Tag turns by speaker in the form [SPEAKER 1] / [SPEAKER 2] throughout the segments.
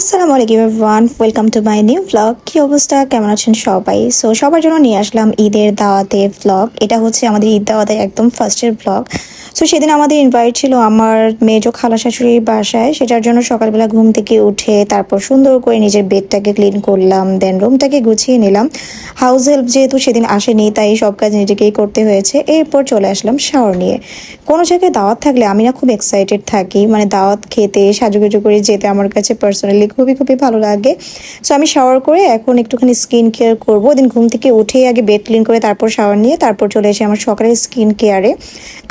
[SPEAKER 1] আসসালামু আলাইকুম everyone welcome to my new blog কি অবস্থা? কেমন আছেন সবাই? সো সবার জন্য নিয়ে আসলাম ঈদের দাওয়াতের ব্লগ এটা হচ্ছে আমাদের ঈদ দাওয়াতের একদম ফার্স্টের ব্লগ সো সেদিন আমাদের ইনভাইট ছিল আমার মেজো খালা শাশুড়ির বাসায়। সেটার জন্য সকালবেলা ঘুম থেকে উঠে তারপর সুন্দর করে নিজের বেডটাকে ক্লিন করলাম দেন রুমটাকে গুছিয়ে নিলাম। হাউস হেল্প যেহেতু সেদিন আসেনি, তাই সব কাজ নিজেকেই করতে হয়েছে। এরপর চলে আসলাম শাওয়ার নিয়ে। কোনো জায়গায় দাওয়াত থাকলে আমি না খুব এক্সাইটেড থাকি। মানে দাওয়াত খেতে, সাজুগুজু করে যেতে আমার কাছে পার্সোনালি খুবই খুবই ভালো লাগে। সো আমি শাওয়ার করে এখন একটুখানি স্কিন কেয়ার করব। দিন ঘুম থেকে উঠেই আগে বেড ক্লিন করে তারপর শাওয়ার নিয়ে তারপর চলে এসে আমার সকালের স্কিন কেয়ারে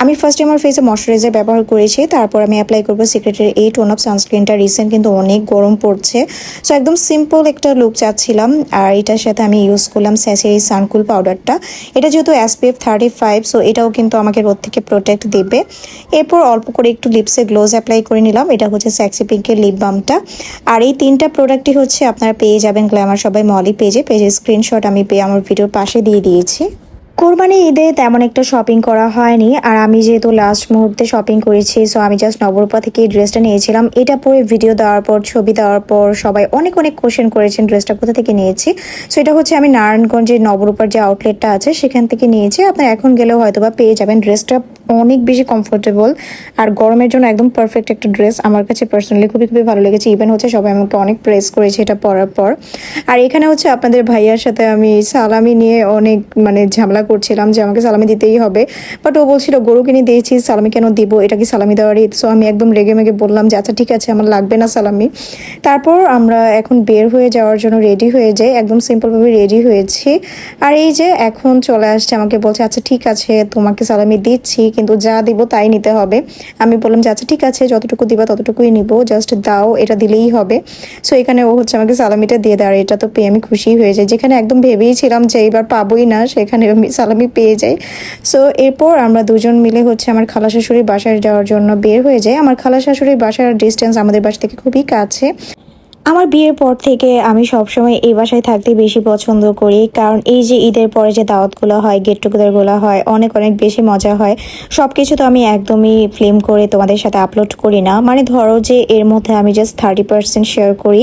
[SPEAKER 1] আমি ফার্স্টে আমার ফেসে ময়শ্চারাইজার ব্যবহার করেছি, তারপর আমি অ্যাপ্লাই করব সিক্রেটের এই টোন অফ সানস্ক্রিনটা রিসেন্ট কিন্তু অনেক গরম পড়ছে। সো একদম সিম্পল একটা লুক চাচ্ছিলাম। আর এটার সাথে আমি ইউজ করলাম স্যাসের এই সানকুল পাউডারটা এটা যেহেতু এসপিএফ থার্টি ফাইভ সো এটাও কিন্তু আমাকে রোদ থেকে প্রোটেক্ট দেবে। এরপর অল্প করে একটু লিপসে গ্লোজ অ্যাপ্লাই করে নিলাম। এটা হচ্ছে স্যাক্সি পিঙ্কের লিপ বামটা আর এই তিনটা প্রোডাক্টই হচ্ছে আপনারা পেয়ে যাবেন গ্ল্যামার সবাই মলি পেজে পেজের স্ক্রিনশট আমি পেয়ে আমার ভিডিওর পাশে দিয়ে দিয়েছি। কোরবানি ঈদে তেমন একটা শপিং করা হয়নি। আর আমি যেহেতু লাস্ট মুহূর্তে শপিং করেছি সো আমি জাস্ট নবরূপা থেকে ড্রেসটা নিয়েছিলাম। এটা পরে ভিডিও দেওয়ার পর, ছবি দেওয়ার পর সবাই অনেক অনেক কোশ্চেন করেছেন, ড্রেসটা কোথা থেকে নিয়েছি? সো এটা হচ্ছে আমি নারায়ণগঞ্জের নবরূপার যে আউটলেটটা আছে, সেখান থেকে নিয়েছি। আপনার এখন গেলেও হয়তো বা পেয়ে যাবেন। ড্রেসটা অনেক বেশি কমফোর্টেবল আর গরমের জন্য একদম পারফেক্ট একটা ড্রেস আমার কাছে পার্সোনালি খুবই খুবই ভালো লেগেছে। ইভেন হচ্ছে সবাই আমাকে অনেক প্রেস করেছে এটা পরার পর। আর এখানে হচ্ছে আপনাদের ভাইয়ার সাথে আমি সালামি নিয়ে অনেক মানে ঝামেলা করছিলাম যে আমাকে সালামি দিতেই হবে। বাট ও বলছিল গরু কিনে দিয়েছি, সালামি কেন দিব? এটা কি সালামি দেওয়ার ঈদ? সো আমি একদম রেগে মেগে বললাম যে আচ্ছা ঠিক আছে, আমার লাগবে না সালামি। তারপর আমরা এখন বের হয়ে যাওয়ার জন্য রেডি হয়ে যাই, একদম সিম্পলভাবে রেডি হয়েছি। আর এই যে এখন চলে আসছে, আমাকে বলছে আচ্ছা ঠিক আছে, তোমাকে সালামি দিচ্ছি, কিন্তু যা দিব তাই নিতে হবে। আমি বললাম যে আচ্ছা ঠিক আছে, যতটুকু দিবা ততটুকুই নিব জাস্ট দাও, এটা দিলেই হবে। সো এখানে ও হচ্ছে আমাকে সালামিটা দিয়ে দেয়, আর এটা তো পেয়ে আমি খুশি হয়ে যাই। যেখানে একদম ভেবেই ছিলাম যে, এইবার পাবোই না, সেখানে সালামি পেয়ে যাই। সো এরপর আমরা দুজন মিলে হচ্ছে আমার খালা শাশুড়ির বাসায় যাওয়ার জন্য বের হয়ে যাই। আমার খালা শাশুড়ির বাসার ডিস্টেন্স আমাদের বাসা থেকে খুবই কাছে। আমার বিয়ের পর থেকে আমি সবসময় এই বাসায় থাকতে বেশি পছন্দ করি। কারণ এই যে ঈদের পরে যে দাওয়াতগুলো হয় গেট টুগেদারগুলো হয়, অনেক অনেক বেশি মজা হয়। সব কিছু তো আমি একদমই ফিল্ম করে তোমাদের সাথে আপলোড করি না। মানে ধরো যে এর মধ্যে আমি জাস্ট থার্টি পার্সেন্ট শেয়ার করি।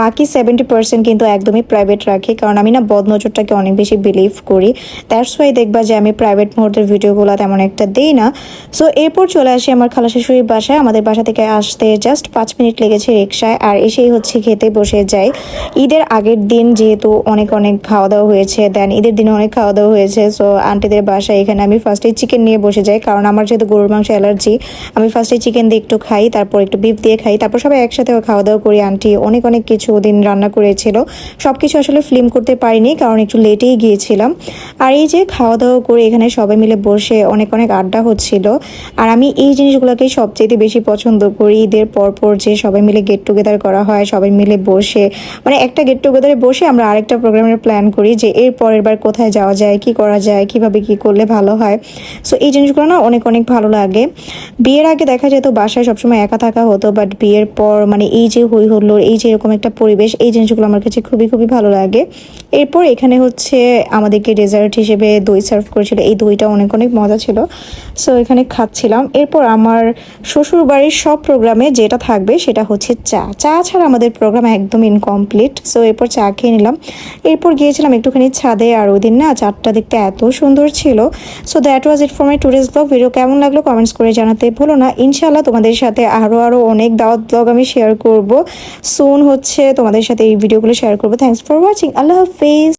[SPEAKER 1] বাকি সেভেন্টি পার্সেন্ট কিন্তু একদমই প্রাইভেট রাখি। কারণ আমি না বদনজরটাকে অনেক বেশি বিলিভ করি। দ্যাটস ওয়াই দেখবা যে আমি প্রাইভেট মুহূর্তের ভিডিওগুলো তেমন একটা দিই না। সো এরপর চলে আসি আমার খালা শাশুড়ির বাসায়। আমাদের বাসা থেকে আসতে জাস্ট পাঁচ মিনিট লেগেছে রিক্সায় আর এসেই হচ্ছে খেতে বসে যাই। ঈদের আগের দিন যেহেতু অনেক অনেক খাওয়া দাওয়া হয়েছে দেন ঈদের দিনে অনেক খাওয়া দাওয়া হয়েছে সো আন্টিদের বাসায় এখানে আমি ফার্স্টে চিকেন নিয়ে বসে যাই, কারণ আমার যেহেতু গরুর মাংস অ্যালার্জি আমি ফার্স্টে চিকেন দিয়ে একটু খাই, তারপর একটু বিফ দিয়ে খাই, তারপর সবাই একসাথে খাওয়া দাওয়া করি আন্টি অনেক অনেক কিছু দিন রান্না করেছিল। সব কিছু আসলে ফিল্ম করতে পারিনি, কারণ একটু লেটেই গিয়েছিলাম। আর এই যে খাওয়া দাওয়া করে এখানে সবাই মিলে বসে অনেক অনেক আড্ডা হচ্ছিল। আর আমি এই জিনিসগুলোকেই সবচেয়ে বেশি পছন্দ করি, ঈদের পরপর যে সবাই মিলে গেট টুগেদার করা হয়, সবাই মিলে বসে মানে একটা গেট টুগেদারে বসে আমরা আরেকটা প্রোগ্রামের প্ল্যান করি যে এর পরের বার কোথায় যাওয়া যায়, কি করা যায়, কীভাবে কি করলে ভালো হয়। সো এই জিনিসগুলো না অনেক অনেক ভালো লাগে। বিয়ের আগে দেখা যেত বাসায় সবসময় একা থাকা হতো বাট বিয়ের পর মানে এই যে হই হল্লোর এই যে এরকম একটা পরিবেশ, এই জিনিসগুলো আমার কাছে খুবই খুবই ভালো লাগে। এরপর এখানে হচ্ছে আমাদেরকে ডেজার্ট হিসেবে দই সার্ভ করেছিল। এই দইটা অনেক অনেক মজা ছিল। সো এখানে খাচ্ছিলাম। এরপর আমার শ্বশুর বাড়ির সব প্রোগ্রামে যেটা থাকবে সেটা হচ্ছে চা। চা ছাড়া আমাদের প্রোগ্রাম একদম ইনকমপ্লিট সো এরপর চা খেয়ে নিলাম। এরপর গিয়েছিলাম একটুখানি ছাদে, আর ওই দিন না চারটা দেখতে এত সুন্দর ছিল। So that was it for my tourist blog video কেমন লাগল কমেন্টস করে জানাতে ভুলো না। ইনশাল্লাহ তোমাদের সাথে আরও আরও অনেক দাওয়াত ব্লগ আমি শেয়ার করব। সুন হচ্ছে তোমাদের সাথে এই ভিডিওগুলো শেয়ার করব। থ্যাংকস ফর ওয়াচিং আল্লাহ হাফিজ।